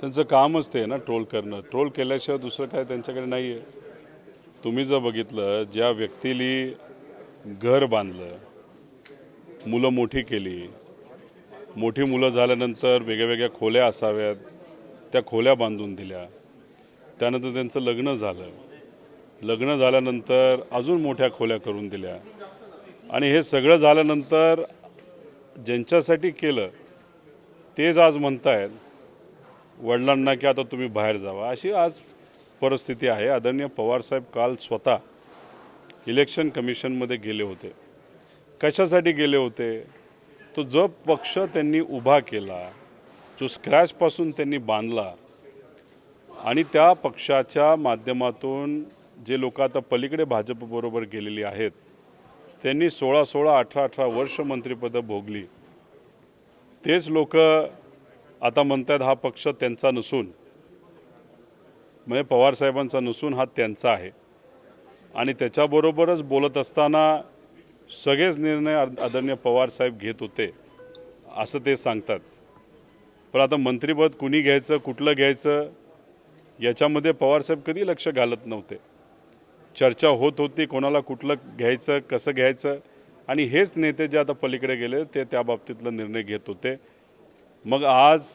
त्यांचं कामच ते आहे ना ट्रोल करणं. ट्रोल केल्याशिवाय दुसरं काय त्यांच्याकडे नाही आहे तुम्ही जर बघितलं ज्या व्यक्तीली घर बांधलं मुलं मोठी केली मोठी मुलं झाल्यानंतर वेगळ्या वेगळ्या खोल्या असाव्यात त्या खोल्या बांधून दिल्या त्यानंतर त्यांचं लग्न झालं. लग्न झाल्यानंतर अजून मोठ्या खोल्या करून दिल्या. आणि हे सगळं झाल्यानंतर ज्यांच्यासाठी केलं तेच आज म्हणतायत वडिलांना की आता तुम्ही बाहेर जावा. अशी आज परिस्थिती आहे. आदरणीय पवारसाहेब काल स्वतः इलेक्शन कमिशनमध्ये गेले होते. कशासाठी गेले होते? तो जो पक्ष त्यांनी उभा केला जो स्क्रॅचपासून त्यांनी बांधला आणि त्या पक्षाच्या माध्यमातून जे लोक आता पलीकडे भाजपबरोबर गेलेली आहेत त्यांनी सोळा सोळा अठरा अठरा वर्ष मंत्रिपदं भोगली. तेच लोक आता म्हणतात हा पक्ष त्यांचा नसून म्हणजे पवारसाहेबांचा नसून हा त्यांचा आहे. आणि त्याच्याबरोबरच बोलत असताना सगळेच निर्णय आद- आदरणीय पवारसाहेब घेत होते असं ते सांगतात. पण आता मंत्रिपद कुणी घ्यायचं कुठलं घ्यायचं याच्यामध्ये पवारसाहेब कधी लक्ष घालत नव्हते. चर्चा होत होती कोणाला कुठलं घ्यायचं कसं घ्यायचं आणि हेच नेते जे आता पलीकडे गेले ते त्या बाबतीतला निर्णय घेत होते. मग आज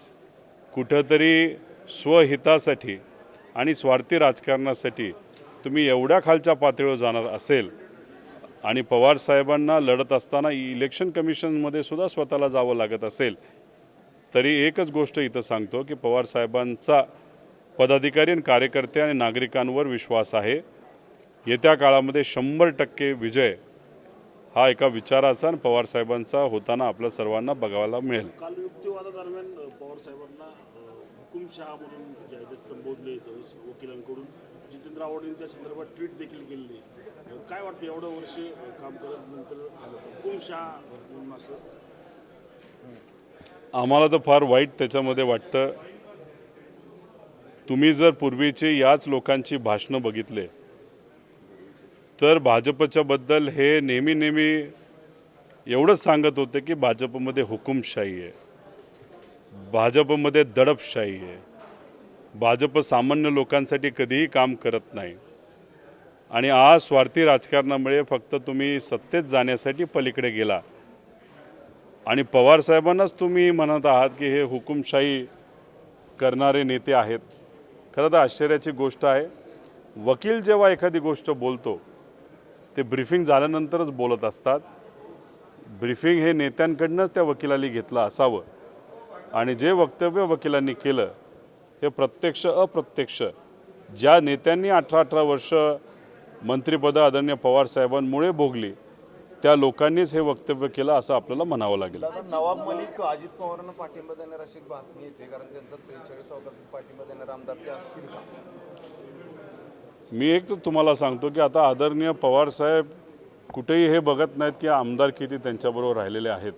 कुठंतरी स्वहितासाठी आणि स्वार्थी राजकारणासाठी तुम्ही एवढ्या खालच्या पातळीवर जाणार असेल आणि पवार साहेबांना लढत असताना इलेक्शन कमिशनमध्ये सुद्धा स्वतःला जावं लागत असेल तरी एकच गोष्ट इथं सांगतो की पवार साहेबांचा पदाधिकारी आणि कार्यकर्ते आणि नागरिकांवर विश्वास आहे. येत्या काळामध्ये शंभर टक्के विजय हा एका विचाराचा आणि पवार साहेबांचा होताना आपल्या सर्वांना बघायला मिळेल. काल युक्तिवादादरम्यान अ, पवार साहेबांना अ, हुकुमशहा म्हणून जे आहे ते संबोधले येतं वकिलांकडून. जितेंद्र आव्हाडांनी त्या संदर्भात ट्विट देखील केलेली आहे. अ, काय वाटतं एवढं वर्ष अ, काम करत नंतर हुकुमशहा म्हणून असं? आम्हाला तर फार वाईट त्याच्यामध्ये वाटतं. तुम्ही जर पूर्वीचे याच लोकांची भाषणं बघितले तर भाजपच्या बद्दल हे नेहमी नेहमी एवढंच सांगत होते की भाजपमध्ये हुकुमशाही आहे. भाजपमध्ये दडपशाही आहे. भाजप सामान्य लोकांसाठी कधीही काम करत नाही. आणि आज स्वार्थी राजकारणामुळे फक्त तुम्ही सत्तेत जाण्यासाठी पलीकडे गेला. आणि पवारसाहेबांनाच तुम्ही म्हणत आहात की हे हुकुमशाही करणारे नेते आहेत. खरं तर आश्चर्याची गोष्ट आहे. वकील जेव्हा एखादी गोष्ट बोलतो ते ब्रीफिंग झाल्यानंतरच बोलत असतात. ब्रीफिंग हे नेत्यांकडनंच त्या वकिलांनी घेतलं असावं. आणि जे वक्तव्य वकिलांनी केलं हे प्रत्यक्ष अप्रत्यक्ष ज्या नेत्यांनी अठरा अठरा वर्ष मंत्रिपदं आदरणीय पवार साहेबांमुळे भोगली त्या लोकांनीच हे वक्तव्य केलं असं आपल्याला म्हणावं लागेल. नवाब मलिक अजित पवारांना पाठिंबा देणार अशी बातमी येते कारण त्यांचा त्रेचाळीस पाठिंबा देणार आमदार ते असतील का? मी एक तर तुम्हाला सांगतो की आता आदरणीय पवार साहेब कुठेही हे बघत नाहीत की आमदार किती त्यांच्याबरोबर राहिलेले आहेत.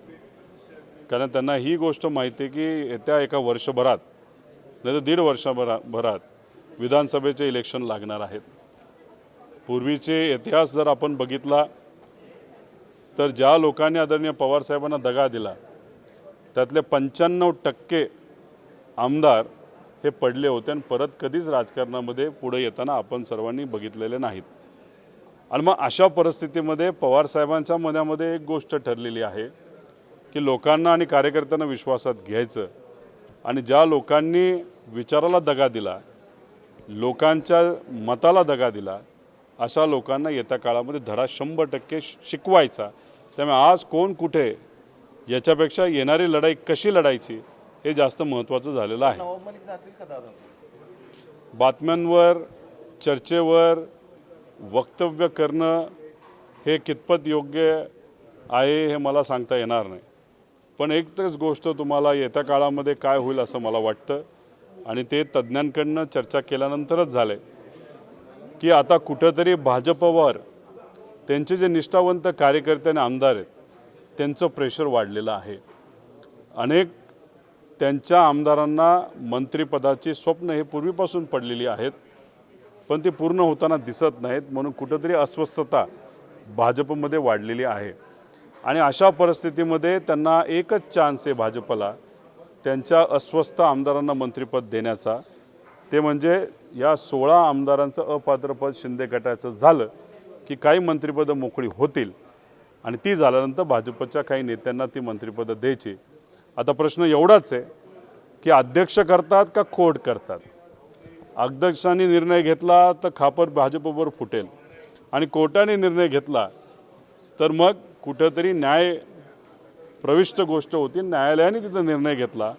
कारण त्यांना ही गोष्ट माहिती आहे की येत्या एका वर्षभरात नाही तर दीड वर्षभरा भरात विधानसभेचे इलेक्शन लागणार आहेत. पूर्वीचे इतिहास जर आपण बघितला तर ज्या लोकांनी आदरणीय पवार साहेबांना दगा दिला त्यातले पंच्याण्णव टक्के आमदार हे पडले होते आणि परत कधीच राजकारणामध्ये पुढे येताना आपण सर्वांनी बघितलेले नाहीत. आणि मग अशा परिस्थितीमध्ये पवार साहेबांच्या मनामध्ये एक गोष्ट ठरलेली आहे की लोकांना आणि कार्यकर्त्यांना विश्वासात घ्यायचं आणि ज्या लोकांनी विचाराला दगा दिला लोकांच्या मताला दगा दिला अशा लोकांना येत्या काळामध्ये धडा शंभर टक्के शिकवायचा. त्यामुळे आज कोण कुठे याच्यापेक्षा येणारी लढाई कशी लढायची हे जास्त महत्त्वाचं झालेलं आहे. नवाब मलिक जातील का दादा बातम्यांवर चर्चेवर वक्तव्य करणं हे कितपत योग्य आहे हे मला सांगता येणार नाही. पण एकच गोष्ट तुम्हाला येत्या काळामध्ये काय होईल असं मला वाटतं आणि ते तज्ज्ञांकडनं चर्चा केल्यानंतरच झालं. की आता कुठंतरी भाजपवर त्यांचे जे निष्ठावंत कार्यकर्ते आणि आमदार आहेत त्यांचं प्रेशर वाढलेलं आहे. अनेक त्यांच्या आमदारांना मंत्रिपदाची स्वप्न हे पूर्वीपासून पडलेली आहेत पण ती पूर्ण होताना दिसत नाहीत म्हणून कुठंतरी अस्वस्थता भाजपमध्ये वाढलेली आहे. आणि अशा परिस्थितीमध्ये त्यांना एकच चान्स आहे भाजपला त्यांच्या अस्वस्थ आमदारांना मंत्रिपद देण्याचा. ते म्हणजे या सोळा आमदारांचं अपात्रपद शिंदे गटाचं झालं की काही मंत्रिपदं मोकळी होतील आणि ती झाल्यानंतर भाजपच्या काही नेत्यांना ती मंत्रिपदं द्यायची. आता प्रश्न एवढाच आहे की अध्यक्ष करतात का कोर्ट करतात? अध्यक्षांनी निर्णय घेतला तर खापर भाजपवर फुटेल. आणि कोर्टाने निर्णय घेतला तर मग कुठंतरी न्याय प्रविष्ट गोष्ट होती. न्यायालयाने तिथं निर्णय घेतला.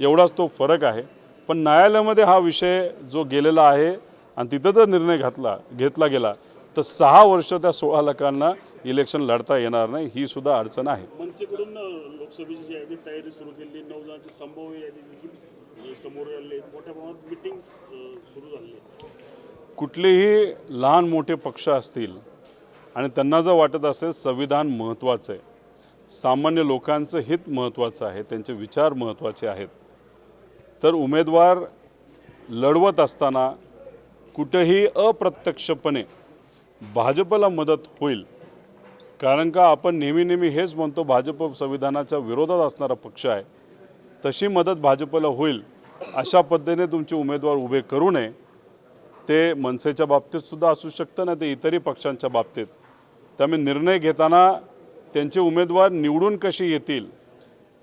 एवढाच तो फरक आहे. पण न्यायालयामध्ये हा विषय जो गेलेला आहे आणि तिथं जर निर्णय घातला घेतला गेला तर सहा वर्ष त्या सोळा लाखांना इलेक्शन लढता येणार नाही ही सुद्धा अडचण आहे मनसेकडून लोकसभेची यादी तयारी सुरू केली नऊ जणांची संभाव्य यादी देखील समोर आली. मोठ्या प्रमाणात मिटिंग सुरू झाली कुठलेही लहान मोठे पक्ष असतील आणि त्यांना जर वाटत असेल संविधान महत्त्वाचं आहे सामान्य लोकांचं हित महत्त्वाचं आहे त्यांचे विचार महत्त्वाचे आहेत तर उमेदवार लढवत असताना कुठेही अप्रत्यक्षपणे भाजपला मदत होईल कारण का आपण नेहमी नेहमी हेच म्हणतो भाजप संविधानाच्या विरोधात असणारा पक्ष आहे. तशी मदत भाजपला होईल अशा पद्धतीने तुमचे उमेदवार उभे करू नये. ते मनसेच्या बाबतीत सुद्धा असू शकतं ना ते इतरही पक्षांच्या बाबतीत. त्यामुळे निर्णय घेताना त्यांचे उमेदवार निवडून कसे येतील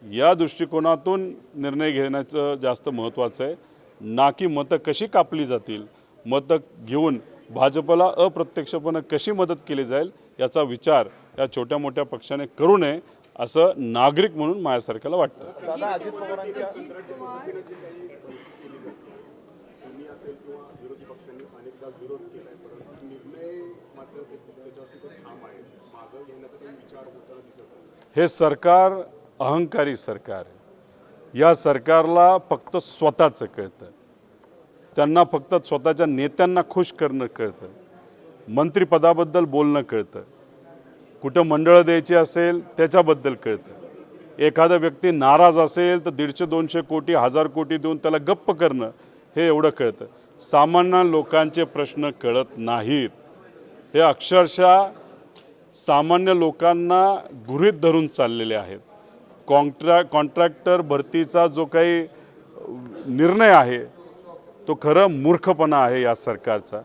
या दृष्टिकोनातून निर्णय घेण्याचं जास्त महत्त्वाचं आहे. ना की मतं कशी कापली जातील मतं घेऊन भाजपला अप्रत्यक्षपणे कशी मदत केली जाईल याचा विचार या छोट्या मोठ्या पक्षाने करू नये असं नागरिक म्हणून माझ्यासारख्याला वाटतं. अजित पवारांच्या हे सरकार अहंकारी सरकार आहे. या सरकारला फक्त स्वतःचं कळतं. त्यांना फक्त स्वतःच्या नेत्यांना खुश करणं कळतं. मंत्रिपदाबद्दल बोलणं कळतं. कुठं मंडळं द्यायची असेल त्याच्याबद्दल कळतं. एखादा व्यक्ती नाराज असेल तर दीडशे दोनशे कोटी हजार कोटी देऊन त्याला गप्प करणं हे एवढं कळतं. सामान्य लोकांचे प्रश्न कळत नाहीत. हे अक्षरशः सामान्य लोकांना गृहीत धरून चाललेले आहेत. कॉन्ट्रॅ कॉन्ट्रॅक्टर भरतीचा जो काही निर्णय आहे तो खरं मूर्खपणा आहे या सरकारचा.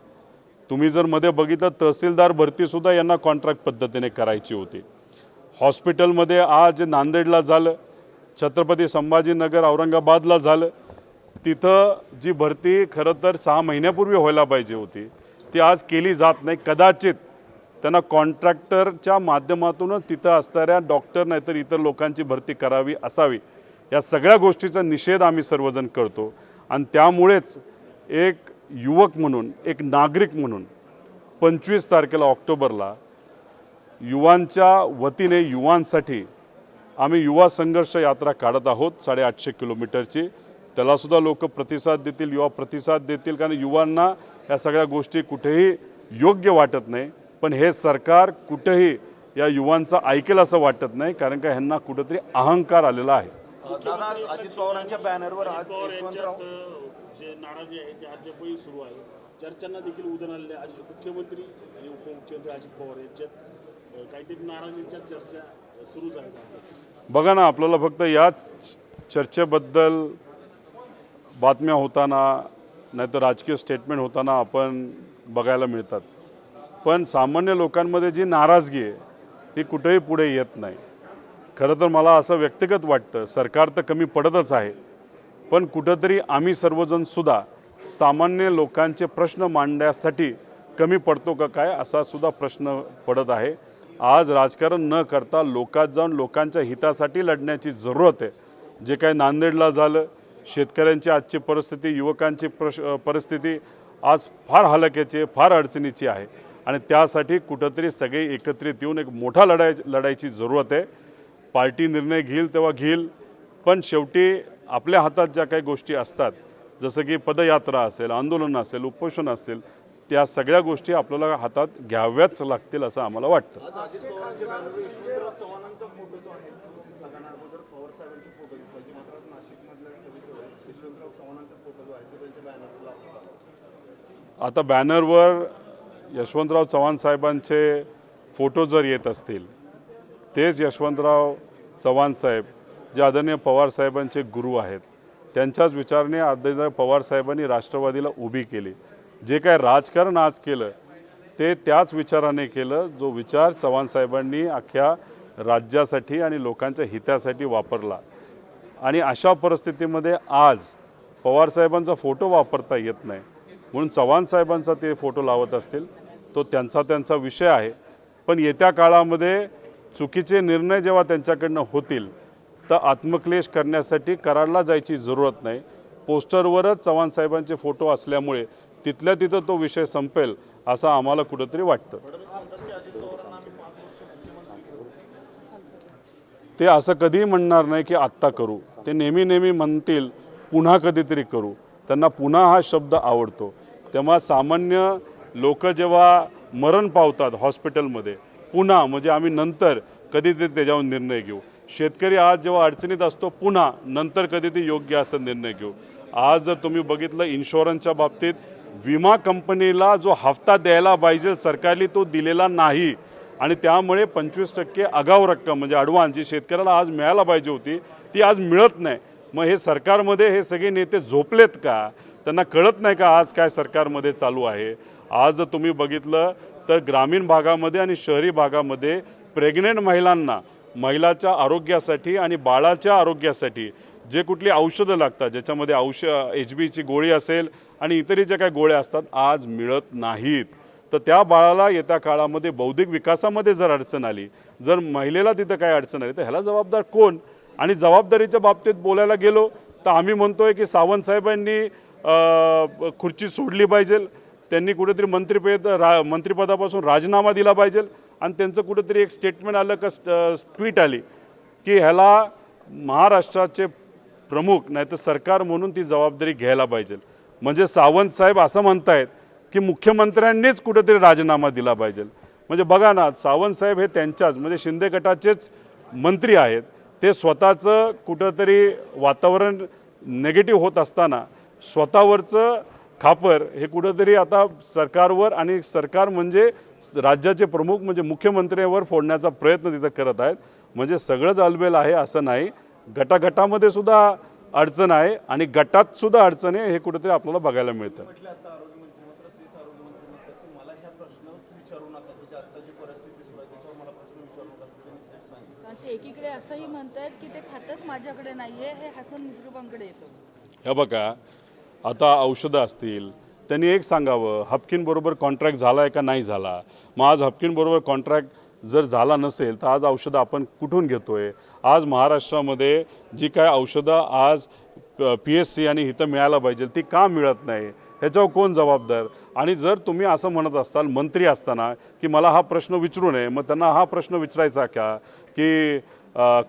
तुम्ही जर मध्ये बघितलं तहसीलदार भरतीसुद्धा यांना कॉन्ट्रॅक्ट पद्धतीने करायची होती. हॉस्पिटलमध्ये आज नांदेडला झालं छत्रपती संभाजीनगर औरंगाबादला झालं. तिथं जी भरती खरं तर सहा महिन्यापूर्वी व्हायला पाहिजे होती. ती आज केली जात नाही. कदाचित त्यांना कॉन्ट्रॅक्टरच्या माध्यमातूनच तिथं असणाऱ्या डॉक्टर नाहीतर इतर लोकांची भरती करावी असावी या सगळ्या गोष्टीचा निषेध आम्ही सर्वजण करतो. आणि त्यामुळेच एक युवक म्हणून एक नागरिक म्हणून पंचवीस तारखेला ऑक्टोबरला युवांच्या वतीने युवांसाठी आम्ही युवा संघर्ष यात्रा काढत आहोत साडेआठशे किलोमीटरची. त्यालासुद्धा लोक प्रतिसाद देतील युवा प्रतिसाद देतील कारण युवांना या सगळ्या गोष्टी कुठेही योग्य वाटत नाही. पण हे सरकार कुठेही या युवांचं ऐकेल असं वाटत नाही कारण का ह्यांना कुठेतरी अहंकार आलेला आहे. नाराजी आहे ते अद्यापही सुरू आहे. चर्चांना देखील उदाहरण आलेले आज मुख्यमंत्री आणि उपमुख्यमंत्री अजित पवार यांच्यात काहीतरी नाराजीच्या चर्चा सुरूच आहेत बघा ना आपल्याला फक्त याच चर्चेबद्दल बातम्या होताना नाहीतर राजकीय स्टेटमेंट होताना आपण बघायला मिळतात. पण सामान्य लोकांमध्ये जी नाराजगी आहे ती कुठेही पुढे येत नाही. खरं तर मला असं व्यक्तिगत वाटतं सरकार तर कमी पडतच आहे. पण कुठंतरी आम्ही सर्वजणसुद्धा सामान्य लोकांचे प्रश्न मांडण्यासाठी कमी पडतो का काय असा सुद्धा प्रश्न पडत आहे. आज राजकारण न करता लोकात जाऊन लोकांच्या हितासाठी लढण्याची जरूरत आहे. जे काय नांदेडला झालं शेतकऱ्यांची आजची परिस्थिती युवकांची प्रश परिस्थिती आज फार हलक्याची आहे फार अडचणीची आहे. आणि त्यासाठी कुठंतरी सगळे एकत्रित येऊन एक मोठा लढाय लढायची जरूरत आहे. पार्टी निर्णय घेईल तेव्हा घेईल पण शेवटी आपल्या हातात ज्या काही गोष्टी असतात जसं की पदयात्रा असेल आंदोलन असेल उपोषण असेल त्या सगळ्या गोष्टी आपल्याला हातात घ्याव्याच लागतील असं आम्हाला वाटतं. आता बॅनरवर यशवंतराव चव्हाण साहेबांचे फोटो जर येत असतील तेच यशवंतराव चव्हाण साहेब जे आदरणीय पवार साहेबांचे गुरु आहेत त्यांच्याच विचाराने आदरणीय पवार साहेबांनी राष्ट्रवादीला उभी केली. जे काय राजकारण आज केलं ते त्याच विचाराने केलं जो विचार चव्हाण साहेबांनी अख्ख्या राज्यासाठी आणि लोकांच्या हितासाठी वापरला. आणि अशा परिस्थितीमध्ये आज पवारसाहेबांचा फोटो वापरता येत नाही. म्हणून चव्हाण साहेबांचा ते फोटो लावत असतील तो त्यांचा त्यांचा विषय आहे. पण येत्या काळामध्ये चुकीचे निर्णय जेव्हा त्यांच्याकडनं होतील तर आत्मक्लेश करण्यासाठी कराडला जायची जरूरत नाही. पोस्टरवरच चव्हाण साहेबांचे फोटो असल्यामुळे तिथल्या तिथं तो विषय संपेल असं आम्हाला कुठंतरी वाटतं. ते असं कधीही म्हणणार नाही की आत्ता करू. ते नेहमी नेहमी म्हणतील पुन्हा कधीतरी करू. त्यांना पुन्हा हा शब्द आवडतो. तेव्हा सामान्य लोक जेव्हा मरण पावतात हॉस्पिटलमध्ये पुन्हा म्हणजे आम्ही नंतर कधीतरी त्याच्यावर निर्णय घेऊ. शेतकरी आज जेव्हा अडचणीत असतो पुन्हा नंतर कधी ते योग्य असा निर्णय घेऊ. आज जर तुम्ही बघितलं इन्शुरन्सच्या बाबतीत विमा कंपनीला जो हप्ता द्यायला पाहिजे सरकारने तो दिलेला नाही. आणि त्यामुळे पंचवीस टक्के आगाऊ रक्कम म्हणजे अडवान्स जी शेतकऱ्याला आज मिळायला पाहिजे होती ती आज मिळत नाही. मग हे सरकारमध्ये हे सगळे नेते झोपलेत का? त्यांना कळत नाही का आज काय सरकारमध्ये चालू आहे? आज जर तुम्ही बघितलं तर ग्रामीण भागामध्ये आणि शहरी भागामध्ये प्रेग्नेंट महिलांना महिलाच्या आरोग्यासाठी आणि बाळाच्या आरोग्यासाठी जे कुठली औषधं लागतात ज्याच्यामध्ये औष एच बीची गोळी असेल आणि इतरही ज्या काही गोळ्या असतात आज मिळत नाहीत. तर त्या बाळाला येत्या काळामध्ये बौद्धिक विकासामध्ये जर अडचण आली जर महिलेला तिथं काय अडचण आली तर ह्याला जबाबदार कोण? आणि जबाबदारीच्या बाबतीत बोलायला गेलो तर आम्ही म्हणतोय की सावंत साहेबांनी खुर्ची सोडली पाहिजे. त्यांनी कुठेतरी मंत्रिपद रा मंत्रिपदापासून राजीनामा दिला पाहिजे. आणि त्यांचं कुठंतरी एक स्टेटमेंट आलं का ट्विट आली की ह्याला महाराष्ट्राचे प्रमुख नाही तर सरकार म्हणून ती जबाबदारी घ्यायला पाहिजे. म्हणजे सावंत साहेब असं म्हणतायत की मुख्यमंत्र्यांनीच कुठंतरी राजीनामा दिला पाहिजे. म्हणजे बघा ना सावंत साहेब हे त्यांच्याच म्हणजे शिंदे गटाचेच मंत्री आहेत. ते स्वतःचं कुठंतरी वातावरण नेगेटिव्ह होत असताना स्वतःवरचं खापर हे कुठंतरी आता सरकारवर आणि सरकार म्हणजे राज्याचे प्रमुख म्हणजे मुख्यमंत्र्यांवर फोडण्याचा प्रयत्न तिथं करत आहेत. म्हणजे सगळंच अलबेल आहे असं नाही. गटागटामध्ये सुद्धा अडचण आहे आणि गटात सुद्धा अडचण आहे हे कुठेतरी आपल्याला बघायला मिळतं. म्हटलं आता आरोग्यमंत्री मात्र तेच आरोग्यमंत्री म्हणतात. की मला ह्या प्रश्न विचारू नका. की जी आता जी परिस्थिती सुरू आहे त्याच्यावर मला प्रश्न विचारू नका असं त्यांनी थेट सांगितलं. कारण ते एकीकडे असंही म्हणतायत की ते खातच माझ्याकडे नाहीये हे हसन मुश्रीफांकडे येतं. हे बघा आता औषधं असतील. त्यांनी एक सांगावं हपकिनबरोबर कॉन्ट्रॅक्ट झाला आहे का नाही झाला? मग आज हपकिनबरोबर कॉन्ट्रॅक्ट जर झाला नसेल तर आज औषधं आपण कुठून घेतो आहे आज महाराष्ट्रामध्ये जी काय औषधं आज पी एस सी आणि इथं मिळायला पाहिजे ती का मिळत नाही? ह्याच्यावर कोण जबाबदार? आणि जर तुम्ही असं म्हणत असाल मंत्री असताना की मला हा प्रश्न विचारू नये मग त्यांना हा प्रश्न विचारायचा का? की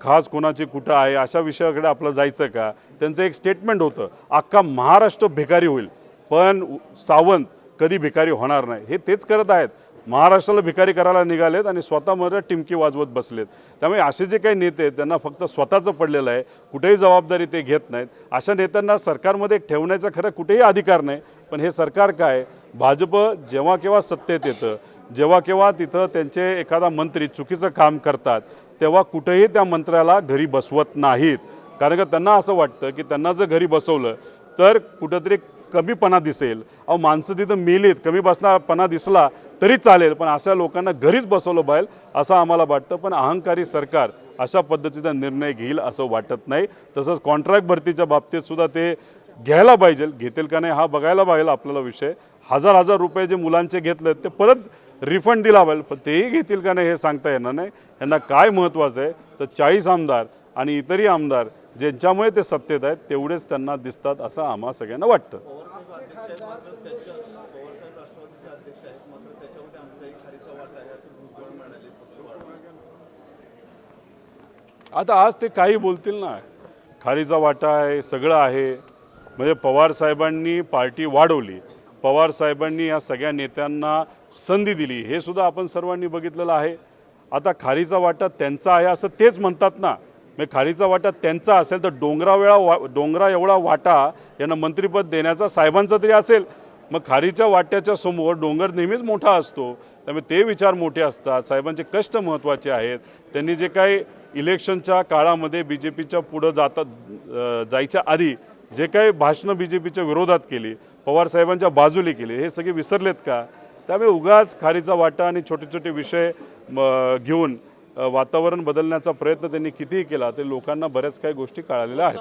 खास कोणाची कुठं आहे अशा विषयाकडे आपलं जायचं का? त्यांचं एक स्टेटमेंट होतं अख्खा महाराष्ट्र भिकारी होईल. पण सावंत कधी भिकारी होणार नाही. हे तेच करत आहेत. महाराष्ट्राला भिकारी करायला निघालेत आणि स्वतःमध्ये टिमकी वाजवत बसलेत. त्यामुळे असे जे काही नेते आहेत त्यांना फक्त स्वतःचं पडलेलं आहे. कुठेही जबाबदारी ते घेत नाहीत. अशा नेत्यांना सरकारमध्ये ठेवण्याचा खरं कुठेही अधिकार नाही. पण हे सरकार काय? भाजप जेव्हा केव्हा सत्तेत येतं जेव्हा केव्हा तिथं त्यांचे एखादा मंत्री चुकीचं काम करतात तेव्हा कुठेही त्या मंत्र्याला घरी बसवत नाहीत. कारण का त्यांना असं वाटतं की त्यांना जर घरी बसवलं तर कुठंतरी कमीपणा दिसेल. अहो माणसं तिथं मेलीत कमी बसणापणा दिसला तरी चालेल पण अशा लोकांना घरीच बसवलं पाहिजे असं आम्हाला वाटतं. पण अहंकारी सरकार अशा पद्धतीचा निर्णय घेईल असं वाटत नाही. तसंच कॉन्ट्रॅक्ट भरतीच्या बाबतीत सुद्धा ते घ्यायला पाहिजे. घेतील का नाही हा बघायला पाहिजे आपल्याला विषय. हजार हजार रुपये जे मुलांचे घेतले ते परत रिफंड दिला पाहिजे पण तेही घेतील का नाही हे सांगता येणार नाही. यांना काय महत्त्वाचं आहे तर चाळीस आमदार आणि इतरही आमदार ज्यांच्यामुळे ते सत्तेत आहेत तेवढेच त्यांना दिसतात असं आम्हा सगळ्यांना वाटतं. आता आज ते काही बोलतील ना. खारीचा वाटा आहे सगळं आहे. म्हणजे पवार साहेबांनी पार्टी वाढवली. पवार साहेबांनी या सगळ्या नेत्यांना संधी दिली. हे सुद्धा आपण सर्वांनी बघितलेलं आहे. आता खारीचा वाटा त्यांचा आहे असं तेच म्हणतात ना. म्हणजे खारीचा वाटा त्यांचा असेल तर डोंगरा वेळा वा डोंगरा एवढा वाटा यांना मंत्रिपद देण्याचा साहेबांचा तरी असेल. मग खारीच्या वाट्याच्या समोर डोंगर नेहमीच मोठा असतो. त्यामुळे ते विचार मोठे असतात. साहेबांचे कष्ट महत्त्वाचे आहेत. त्यांनी जे काही इलेक्शनच्या काळामध्ये बी जे पीच्या पुढं जाता जायच्या आधी जे काही भाषणं बी जे पीच्या विरोधात केली पवारसाहेबांच्या बाजूली केली. हे सगळे विसरलेत का? त्यामुळे उगाच खारीचा वाटा आणि छोटे छोटे विषय म, घेऊन वातावरण बदलण्याचा प्रयत्न त्यांनी कितीही केला ते लोकांना बऱ्याच काही गोष्टी कळालेल्या आहेत.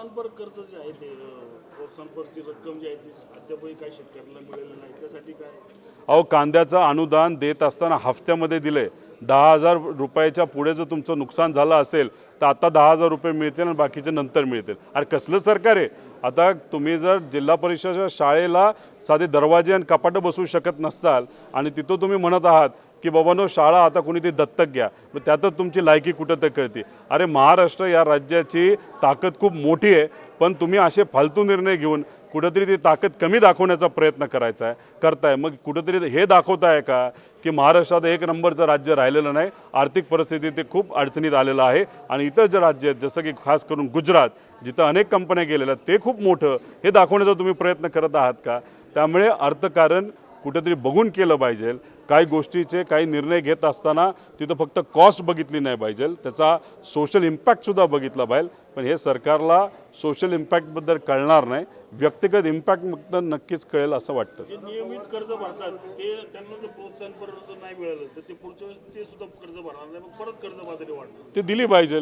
अहो कांद्याचं अनुदान देत असताना हफ्त्यामध्ये दिले. दहा हजार रुपयाच्या पुढे जर तुमचं नुकसान झालं असेल तर आता दहा हजार रुपये मिळतील आणि बाकीचे नंतर मिळतील. अरे कसलं सरकार आहे? आता तुम्ही जर जिल्हा परिषदेच्या शाळेला साधे दरवाजे आणि कपाटं बसवू शकत नसाल आणि तिथं तुम्ही म्हणत आहात की बाबानो शाळा आता कोणीतरी दत्तक घ्या मग त्यातच तुमची लायकी कुठं तर कळते. अरे महाराष्ट्र या राज्याची ताकद खूप मोठी आहे पण तुम्ही असे फालतू निर्णय घेऊन कुठंतरी ती ताकद कमी दाखवण्याचा प्रयत्न करायचा आहे करताय. मग कुठंतरी हे दाखवताय का की महाराष्ट्रात एक नंबरचं राज्य राहिलेलं नाही आर्थिक परिस्थिती ते खूप अडचणीत आलेलं आहे आणि इतर जे राज्य आहेत जसं की खास करून गुजरात जिथं अनेक कंपन्या गेलेल्या आहेत ते खूप मोठं हे दाखवण्याचा तुम्ही प्रयत्न करत आहात का? त्यामुळे अर्थकारण कुठेतरी बघून केलं पाहिजे. काही गोष्टीचे काही निर्णय घेत असताना तिथं फक्त कॉस्ट बघितली नाही पाहिजे. त्याचा सोशल इम्पॅक्टसुद्धा बघितला पाहिजे. पण हे सरकारला सोशल इम्पॅक्टबद्दल कळणार नाही. व्यक्तिगत इम्पॅक्ट नक्कीच कळेल असं वाटतं. जे नियमित कर्ज भरतात ते त्यांना जर जर नाही मिळालं तर ते पुढच्या वेळेस ते सुद्धा कर्ज भरणार नाही. परत वाढणार. ते दिली पाहिजे.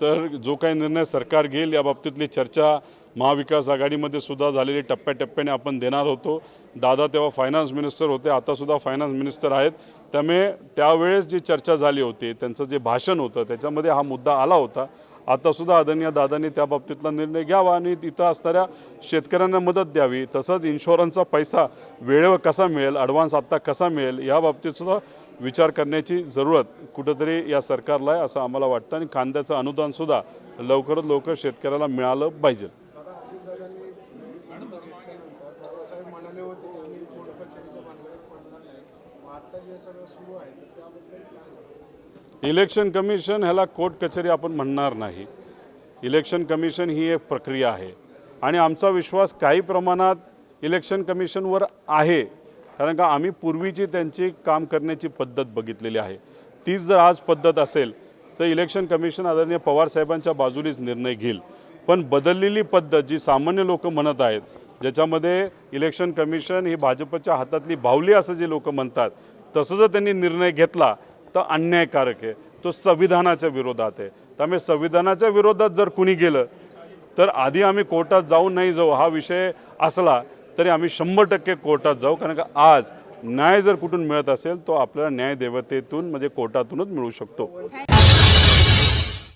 तर जो काही निर्णय सरकार घेईल या बाबतीतली चर्चा महाविकास आघाडीमध्ये सुद्धा झालेली टप्प्याटप्प्याने आपण देणार होतो. दादा तेव्हा फायनान्स मिनिस्टर होते आतासुद्धा फायनान्स मिनिस्टर आहेत. त्यामुळे त्यावेळेस जी चर्चा झाली होती त्यांचं जे भाषण होतं त्याच्यामध्ये हा मुद्दा आला होता. आतासुद्धा आदरणीय दादांनी त्या बाबतीतला निर्णय घ्यावा आणि तिथं असणाऱ्या शेतकऱ्यांना मदत द्यावी. तसंच इन्शुरन्सचा पैसा वेळेवर कसा मिळेल ॲडव्हान्स आत्ता कसा मिळेल या बाबतीतसुद्धा विचार करण्याची जरूरत कुठंतरी या सरकारला आहे असं आम्हाला वाटतं. आणि कांद्याचं अनुदानसुद्धा लवकरात लवकर शेतकऱ्याला मिळालं पाहिजे दादा अजितदादांनी बाबासाहेब म्हणाले होते की आम्ही थोडंफार चर्चा भानगडीत पडणार नाही मग आता जे सगळं सुरू आहे तर त्याबद्दल काय सांगतो इलेक्शन कमिशन ह्याला कोर्ट कचेरी आपण म्हणणार नाही. इलेक्शन कमिशन ही एक प्रक्रिया आहे. आणि आमचा विश्वास काही प्रमाणात इलेक्शन कमिशनवर आहे. कारण का आम्ही पूर्वीची त्यांची काम करण्याची पद्धत बघितलेली आहे. तीच जर आज पद्धत असेल तर इलेक्शन कमिशन आदरणीय पवारसाहेबांच्या बाजूनेच निर्णय घेईल. पण बदललेली पद्धत जी सामान्य लोक म्हणत आहेत ज्याच्यामध्ये इलेक्शन कमिशन ही भाजपच्या हातातली बाहुली असं जे लोक म्हणतात तसं जर त्यांनी निर्णय घेतला तर अन्यायकारक आहे. तो संविधानाच्या विरोधात आहे. त्यामुळे संविधानाच्या विरोधात जर कुणी गेलं तर आधी आम्ही कोर्टात जाऊ नाही जाऊ हा विषय असला तरी आम्ही शंभर टक्के कोर्टात जाऊ. कारण का आज न्याय जर कुठून मिळत असेल तो आपल्याला न्यायदेवतेतून म्हणजे कोर्टातूनच मिळू शकतो.